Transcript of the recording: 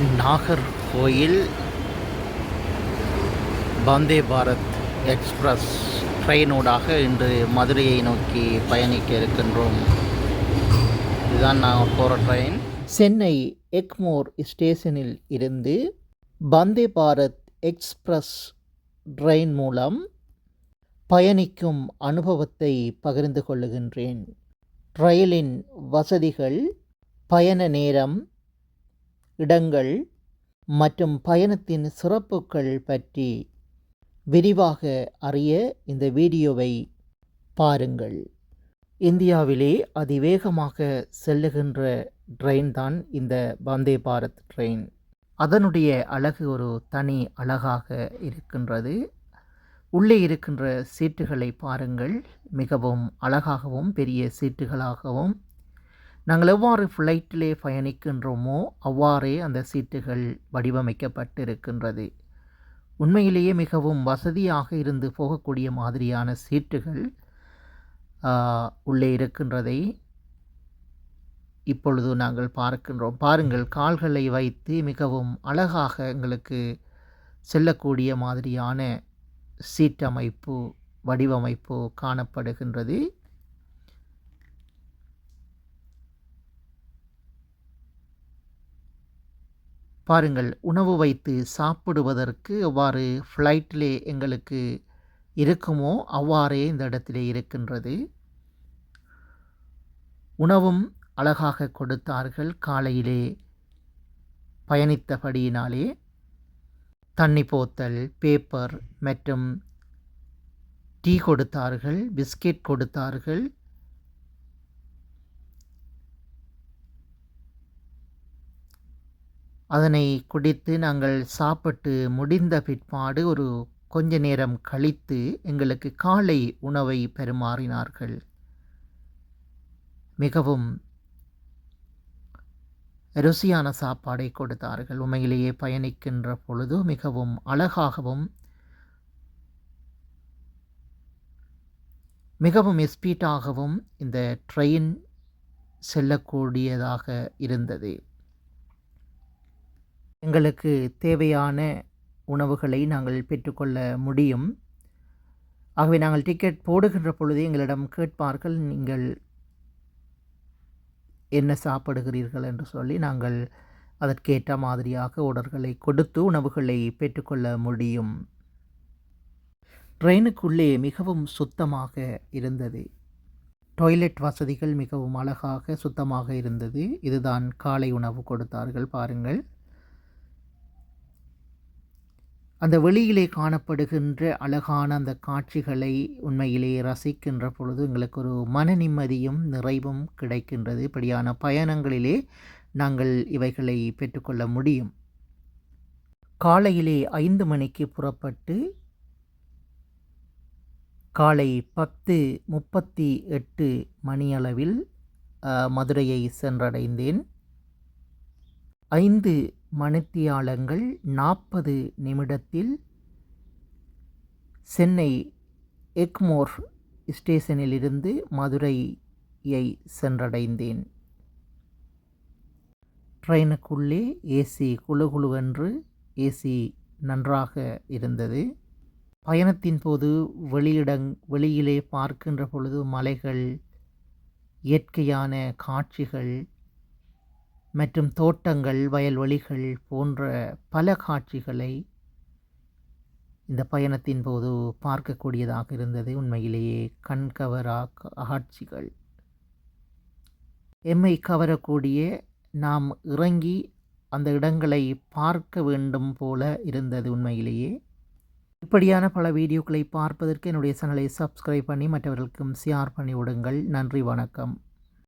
Nagercoil Vande Bharat express ட்ரெயினூடாக இன்று மதுரையை நோக்கி பயணிக்க இருக்கின்றோம். இதுதான் நாங்கள் போகிற ட்ரெயின். சென்னை எக்மோர் ஸ்டேஷனில் இருந்து வந்தே பாரத் எக்ஸ்பிரஸ் ட்ரெயின் மூலம் பயணிக்கும் அனுபவத்தை பகிர்ந்து கொள்ளுகின்றேன். ரயிலின் வசதிகள் பயண நேரம் இடங்கள் மற்றும் பயணத்தின் சிறப்புகள் பற்றி விரிவாக அறிய இந்த வீடியோவை பாருங்கள். இந்தியாவிலே அதிவேகமாக செல்லுகின்ற ட்ரெயின் தான் இந்த வந்தே பாரத் ட்ரெயின் அதனுடைய அழகு ஒரு தனி அழகாக இருக்கின்றது. உள்ளே இருக்கின்ற சீட்டுகளை பாருங்கள். மிகவும் அழகாகவும் பெரிய சீட்டுகளாகவும் நாங்கள் எவ்வாறு ஃப்ளைட்டிலே பயணிக்கின்றோமோ அவ்வாறே அந்த சீட்டுகள் வடிவமைக்கப்பட்டிருக்கின்றது. உண்மையிலேயே மிகவும் வசதியாக இருந்து போகக்கூடிய மாதிரியான சீட்டுகள் உள்ளே இருக்கின்றதை இப்பொழுது நாங்கள் பார்க்கின்றோம். பாருங்கள் கால்களை வைத்து மிகவும் அழகாக எங்களுக்கு செல்லக்கூடிய மாதிரியான சீட்டமைப்பு வடிவமைப்பு காணப்படுகின்றது. பாருங்கள் உணவு வைத்து சாப்பிடுவதற்கு எவ்வாறு ஃப்ளைட்டிலே எங்களுக்கு இருக்குமோ அவ்வாறே இந்த இடத்திலே இருக்கின்றது. உணவும் அழகாக கொடுத்தார்கள் காலையிலே பயணித்தபடியினாலே. தண்ணி போத்தல் பேப்பர் மற்றும் டீ கொடுத்தார்கள் பிஸ்கெட் கொடுத்தார்கள். அதனை குடித்து நாங்கள் சாப்பிட்டு முடிந்த பிற்பாடு ஒரு கொஞ்ச நேரம் கழித்து எங்களுக்கு காலை உணவை பரிமாறினார்கள். மிகவும் ருசியான சாப்பாடை கொடுத்தார்கள். உண்மையிலேயே பயணிக்கின்ற பொழுது மிகவும் அழகாகவும் மிகவும் ஸ்பீட்டாகவும் இந்த ட்ரெயின் செல்லக்கூடியதாக இருந்தது. எங்களுக்கு தேவையான உணவுகளை நாங்கள் பெற்றுக்கொள்ள முடியும். ஆகவே நாங்கள் டிக்கெட் போடுகின்ற பொழுது எங்களிடம் கேட்பார்கள் நீங்கள் என்ன சாப்பிடுகிறீர்கள்? என்று சொல்லி நாங்கள் அதற்கேற்ற மாதிரியாக ஆர்டர்களை கொடுத்து உணவுகளை பெற்றுக்கொள்ள முடியும். ட்ரெயினுக்குள்ளே மிகவும் சுத்தமாக இருந்தது. டாய்லெட் வசதிகள் மிகவும் அழகாக சுத்தமாக இருந்தது. இதுதான் காலை உணவு கொடுத்தார்கள் பாருங்கள். அந்த வெளியிலே காணப்படுகின்ற அழகான அந்த காட்சிகளை உண்மையிலே ரசிக்கின்ற பொழுது எங்களுக்கு ஒரு மன நிம்மதியும் நிறைவும் கிடைக்கின்றது. இப்படியான பயணங்களிலே நாங்கள் இவைகளை பெற்றுக்கொள்ள முடியும். காலையிலே ஐந்து மணிக்கு புறப்பட்டு காலை பத்து முப்பத்தி எட்டு மணியளவில் மதுரையை சென்றடைந்தேன். ஐந்து மணித்தியாலங்கள் நாற்பது நிமிடத்தில் சென்னை எக்மோர் ஸ்டேஷனிலிருந்து மதுரையை சென்றடைந்தேன். ட்ரெயினுக்குள்ளே ஏசி குழுகுழுவென்று ஏசி நன்றாக இருந்தது. பயணத்தின் போது வெளியிடங் வெளியிலே பார்க்கின்ற பொழுது மலைகள் இயற்கையான காட்சிகள் மற்றும் தோட்டங்கள் வயல்வெளிகள் போன்ற பல காட்சிகளை இந்த பயணத்தின் போது பார்க்கக்கூடியதாக இருந்தது. உண்மையிலேயே கண்கவரா காட்சிகள். எம்மை கவரக்கூடிய நாம் இறங்கி அந்த இடங்களை பார்க்க வேண்டும் போல இருந்தது உண்மையிலேயே. இப்படியான பல வீடியோக்களை பார்ப்பதற்கு என்னுடைய சேனலை சப்ஸ்கிரைப் பண்ணி மற்றவர்களுக்கும் ஷேர் பண்ணி விடுங்கள். நன்றி வணக்கம்.